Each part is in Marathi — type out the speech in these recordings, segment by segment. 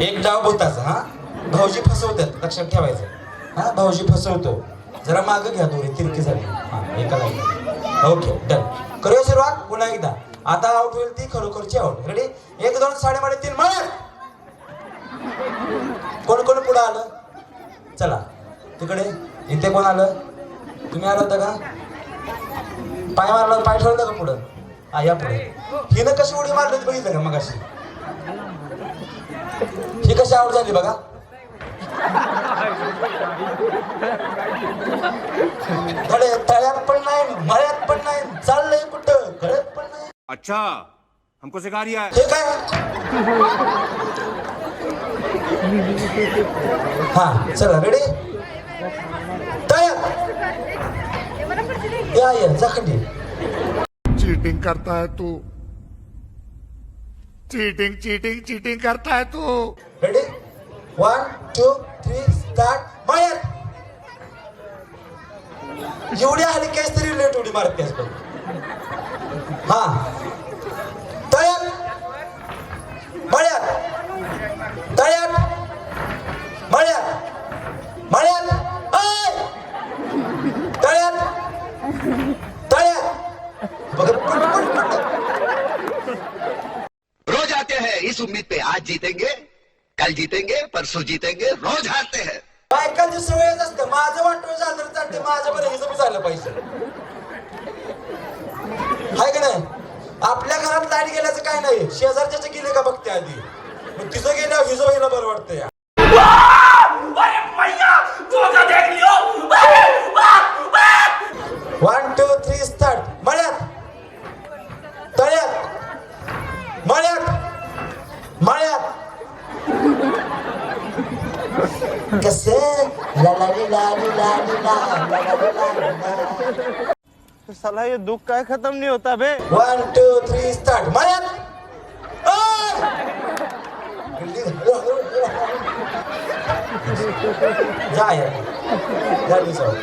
एक डाव भूताचा हा? भाऊजी फसवतात लक्षात ठेवायचं. हा? भाऊजी फसवतो. जरा माग घ्या दोरी तिरकी झाली हा एका लाईन ओके डन. करूया सुरुवात? पुन्हा एकदा. आता आउट होईल ती खरोखरची आउट रेडी एक दोन साडेमाडे तीन. मळ कोण कोण पुढं आलं? चला. तिकडे. इथे कोण आलं? तुम्ही आलं होतं का? पाय मारला पाय ठरवलं का पुढं? हा या पुढे. हिनं कशी उडी मारली बघितलं का मग अशी ही कशी आवड झाली बघा? धडे तळ्यात पण नाही मळ्यात पण नाही चाललंय कुठं कळत पण नाही. अच्छा हमको सिखा रिया है. हे काय? हा चला रेडी तयार या या जाखंडी चीटिंग करता है तू. चीटिंग चीटिंग चीटिंग करता है तू। Ready one two three start मळ्यात एवढी आली केस तरी लेट उडी हा। इस उम्मीद पे आज जीतेंगे कल जीतेंगे परसों जीतेंगे रोज हारते हैं। बायकांची सवयच असते माझं वाटलं झालं तर चालते माझ्या बरं हिजं झालं पाहिजे हाय का नाही? आपल्या घरात लाइट गेल्याचं काय नाही शेजारच्याचे गेले का बघते आधी. मग तिचं गेल्यावर हिजं व्हायला बरं वाटतं या वन टू थ्री स्टार्ट मळ्यात तळ्यात मळ्यात मळ्यात कसे. साला ये दुख काय खत्म नहीं होता बे वन टू थ्री स्टार्ट मळ्यात ओय! जा यार सोड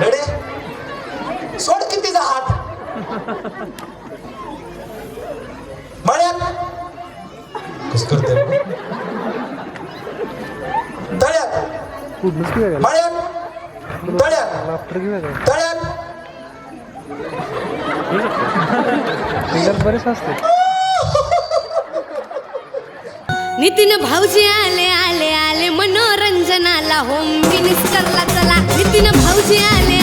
रेडी सोड कितीचा हात. मळ्यात कस करते तळ्यात तळ्यात तळ्यात नितीन भाऊजी आले आले आले मनोरंजनाला होम मिनिस्टरला चला. नितीन भाऊजी आले